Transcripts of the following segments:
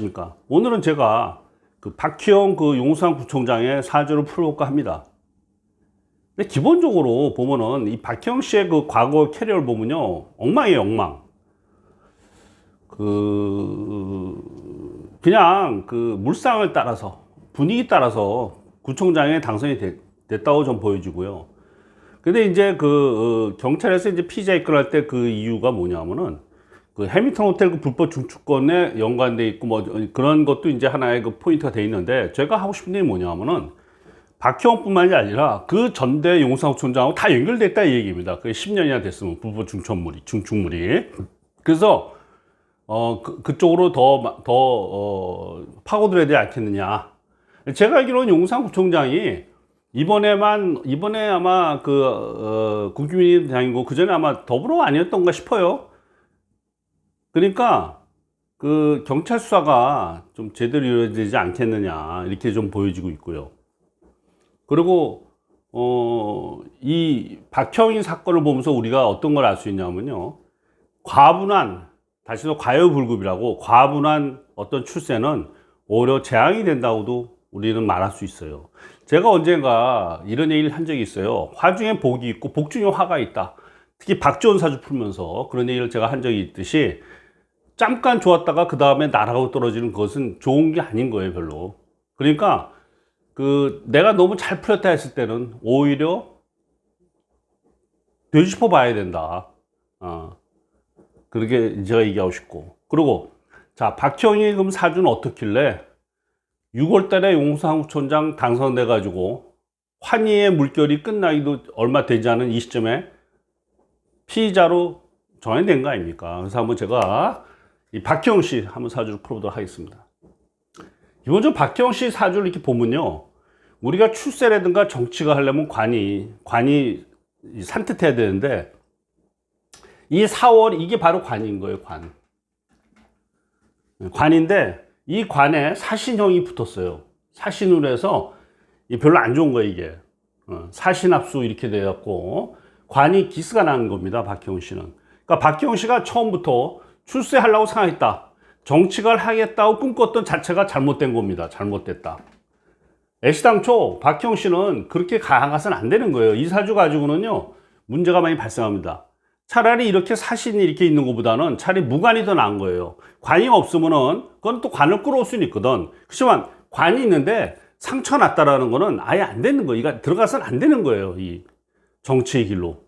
안녕하십니까. 오늘은 제가 그 박희영 그 용산 구청장의 사주를 풀어볼까 합니다. 근데 기본적으로 보면은 이 박희영 씨의 그 과거 캐리어를 보면요. 엉망이에요, 엉망. 그, 그냥 그 물상을 따라서, 분위기 따라서 구청장에 당선이 됐, 됐다고 좀 보여지고요. 근데 이제 그 어, 경찰에서 이제 피의자 입건할 때 그 이유가 뭐냐면은 그 해밀턴 호텔 그 불법 중축권에 연관돼 있고 뭐 그런 것도 이제 하나의 그 포인트가 돼 있는데 제가 하고 싶은 얘기 뭐냐면은 박형뿐만이 아니라 그 전대 용산구청장하고 다 연결됐다 이 얘기입니다. 그게 10년이나 됐으면 불법 중천물이 중축물이 그래서 어 그, 그쪽으로 더더 어, 파고들어야 되지 않겠느냐. 제가 알기로는 용산구청장이 이번에만 이번에 아마 그 어, 국민의당이고 그 전에 아마 더불어 아니었던가 싶어요. 그러니까 그 경찰 수사가 좀 제대로 이루어지지 않겠느냐 이렇게 좀 보여지고 있고요. 그리고 어, 이 박형인 사건을 보면서 우리가 어떤 걸 알 수 있냐면요. 과분한 다시도 과요불급이라고 과분한 어떤 출세는 오히려 재앙이 된다고도 우리는 말할 수 있어요. 제가 언젠가 이런 얘기를 한 적이 있어요. 화 중에 복이 있고 복 중에 화가 있다. 특히 박지원 사주 풀면서 그런 얘기를 제가 한 적이 있듯이 잠깐 좋았다가 그 다음에 날아가고 떨어지는 것은 좋은 게 아닌 거예요, 별로. 그러니까 그 내가 너무 잘 풀렸다 했을 때는 오히려 되짚어 봐야 된다. 어. 그렇게 제가 얘기하고 싶고. 그리고 자, 박형희 그럼 사주는 어떻길래 6월 달에 용산구청장 당선돼 가지고 환희의 물결이 끝나기도 얼마 되지 않은 이 시점에 피의자로 정해된 거 아닙니까? 그래서 한번 제가 이 박형 씨 한번 사주를 풀어보도록 하겠습니다. 기본적으로 박형 씨 사주를 이렇게 보면요. 우리가 출세라든가 정치가 하려면 관이, 관이 산뜻해야 되는데 이 4월 이게 바로 관인 거예요, 관. 관인데 이 관에 사신형이 붙었어요. 사신으로 해서 별로 안 좋은 거예요, 이게. 어, 사신합수 이렇게 돼갖고 관이 기스가 나는 겁니다, 박형 씨는. 그러니까 박형 씨가 처음부터 출세하려고 생각했다. 정치가를 하겠다고 꿈꿨던 자체가 잘못된 겁니다. 잘못됐다. 애시당초 박형 씨는 그렇게 가서는 안 되는 거예요. 이 사주 가지고는요, 문제가 많이 발생합니다. 차라리 이렇게 사신이 이렇게 있는 것보다는 차라리 무관이 더 나은 거예요. 관이 없으면은, 그건 또 관을 끌어올 수는 있거든. 그렇지만 관이 있는데 상처 났다라는 거는 아예 안 되는 거예요. 이거 들어가서는 안 되는 거예요. 이 정치의 길로.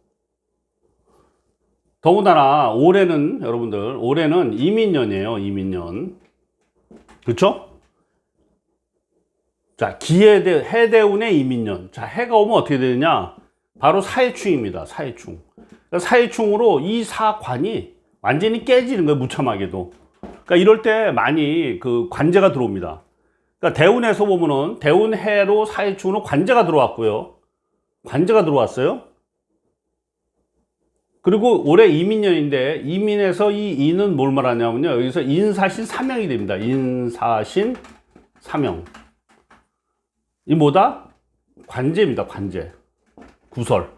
더군다나 올해는 여러분들 올해는 이민년이에요. 이민년. 그렇죠? 자, 기해대 해대운의 이민년. 자, 해가 오면 어떻게 되느냐? 바로 사해충입니다. 사해충. 그러니까 사해충으로 이 사관이 완전히 깨지는 거예요. 무참하게도. 그러니까 이럴 때 많이 그 관제가 들어옵니다. 그러니까 대운에서 보면은 대운해로 사해충으로 관제가 들어왔고요. 관제가 들어왔어요. 그리고 올해 이민년인데 이민에서 이 인은 뭘 말하냐면요. 여기서 인사신 사명이 됩니다. 인사신 사명. 이 뭐다? 관제입니다. 관제. 구설.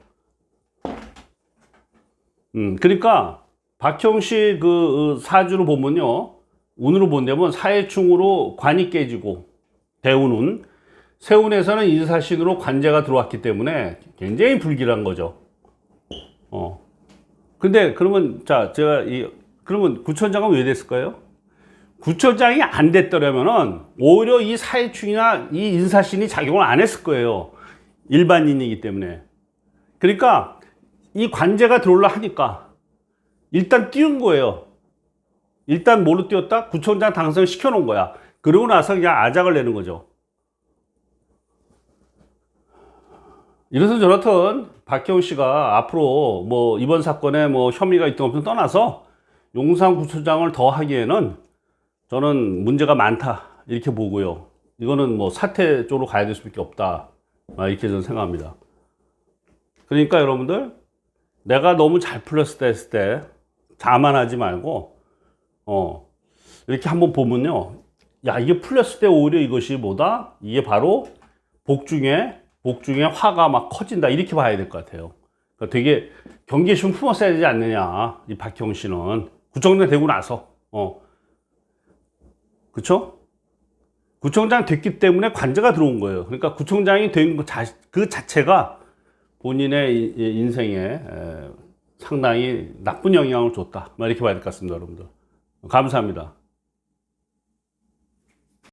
음, 그러니까 박형 씨그 사주를 보면요. 운으로 본다면 사해충으로 관이 깨지고 대운은 세운에서는 인사신으로 관제가 들어왔기 때문에 굉장히 불길한 거죠. 어. 근데 그러면 자 제가 이 그러면 구청장은 왜 됐을까요? 구청장이 안 됐더라면은 오히려 이 사회충이나 이 인사신이 작용을 안 했을 거예요. 일반인이기 때문에. 그러니까 이 관제가 들어올라 하니까 일단 띄운 거예요. 일단 뭐로 띄웠다? 구청장 당선 시켜 놓은 거야. 그러고 나서 그냥 아작을 내는 거죠. 이래서 저렇든 박형 씨가 앞으로 뭐 이번 사건에 뭐 혐의가 있든 없든 떠나서 용산구청장을 더 하기에는 저는 문제가 많다 이렇게 보고요. 이거는 뭐 사퇴 쪽으로 가야 될 수밖에 없다 이렇게 저는 생각합니다. 그러니까 여러분들 내가 너무 잘 풀렸을 때 했을 때 자만하지 말고 어 이렇게 한번 보면요. 야 이게 풀렸을 때 오히려 이것이 뭐다? 이게 바로 복중에 복중에 화가 막 커진다 이렇게 봐야 될 것 같아요. 그러니까 되게 경계심 품었어야 되지 않느냐 이 박형 씨는 구청장 되고 나서 어 그쵸? 구청장 됐기 때문에 관제가 들어온 거예요. 그러니까 구청장이 된 그 자- 그 자체가 본인의 인생에 에, 상당히 나쁜 영향을 줬다. 뭐 이렇게 봐야 될 것 같습니다, 여러분들. 감사합니다.